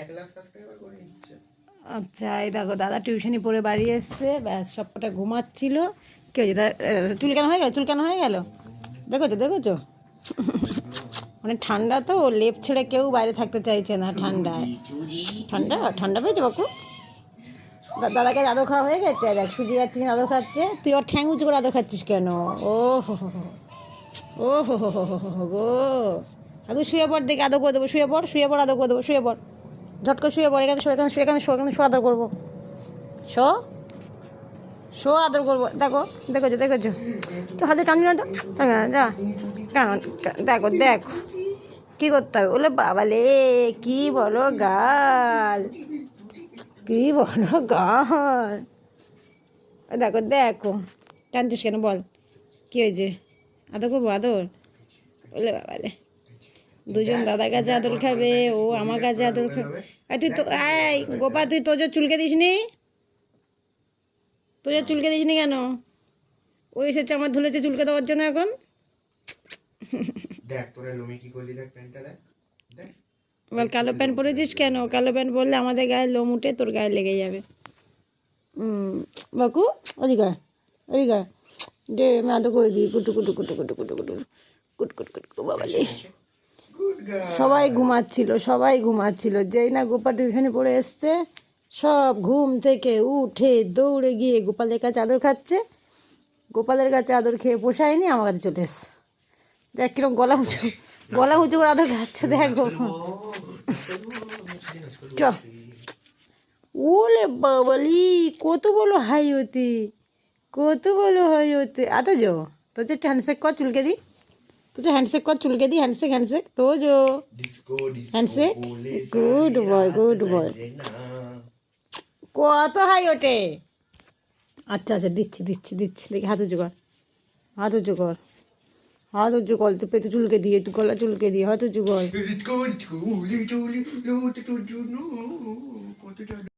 এক লাখ সাবস্ক্রাইবার করে নিচ্ছে। আচ্ছা এই দেখো দাদা টিউশনি পড়ে বাড়ি এসছে ব্যাস সবকটা ঘুমাচ্ছিল। কে হয়েছে চুলকানো হয়ে গেল? চুলকানো হয়ে গেল? দেখেছ দেখেছ? মানে ঠান্ডা তো লেপ ছেড়ে কেউ বাইরে থাকতে চাইছে না ঠান্ডায় ঠান্ডা? ঠান্ডা পেয়েছ বাকু দাদাকে আদর খাওয়া হয়ে গেছে? দেখ সুজি যাচ্ছিস আদর খাচ্ছে। তুই ওর ঠ্যাং উঁচু করে আদর খাচ্ছিস কেন? ও হো হো হো। ও হো হো হো হো হো হো গো। আগে শুয়ে পড় দেখে আদর করে দেবো শুয়ে পড় শুয়ে পড় আদর করে দেবো শুয়ে পড়। ঝট করে শুয়ে পড়ে এখানে শুয়ে এখানে শুয়ে এখানে শুয়ে এখানে শো আদর করব। শো? শো আদর করব। দেখো দেখেছ দেখেছ? তো হাতে টানি না তো? হ্যাঁ, যা। কেন? দেখো দেখো। কি করতে হবে? বলে বাবালে কি বলো গাল? কি বলো গাল? দেখো দেখো। টানছিস কেন বল? কি হয়েছে? আদর করব আদর? বলে বাবালে। দুজন দাদা কাছে আদর খাবে ও আমার কাছে আদর খাবে তুই তো এই গোপা তুই তোজোর চুলকে দিস নি তোজোর চুলকে দিস নি কেন ও এসেছে আমার ধুলেছে চুলকে দেওয়ার জন্য এখন দেখ তোরা লমি কি করলি দেখ প্যান্টটা দেখ দেখ বল কালো প্যান্ট পরেছিস কেন কালো প্যান্ট পরলে আমাদের গায়ে লোম উঠে তোর গায়ে লেগে যাবে বাকু ওদিকে ওদিকে দে আমি আদর করে দিই কুটু কুটু কুটু কুটু কুটু কুটু কুট কুট কুট গার্ল সবাই ঘুমাচ্ছিল সবাই ঘুমাচ্ছিল। যেই না গোপাল টিউশনে পড়ে এসছে, সব ঘুম থেকে উঠে দৌড়ে গিয়ে গোপালের কাছে আদর খাচ্ছে। গোপালের কাছে আদর খেয়ে পোষায়নি আমার কাছে চলে এসছে। দেখ কীরকম গলা উঁচু গলা উঁচু করে আদর খাচ্ছে, দেখো চ। ওলে বাবালি কত বলো হাই হতে কত বলো হাই হতে আতো যো তো যে হ্যান্ডশেক কর, চুলকে দি। তো যে হ্যান্ডশেক কর চুলকে দি হ্যান্ডশেক হ্যান্ডশেক তো হ্যান্ডশেক বলে গুড বয় গুড বয় যে কত হাই ওঠে আচ্ছা আচ্ছা দিচ্ছি দিচ্ছি দিচ্ছি দেখি হাত উঁচু কর হাত উঁচু কর হাত উঁচু কর তুই পেতে চুলকে দিয়ে তুই গলা চুলকে দিয়ে হাত উঁচু কর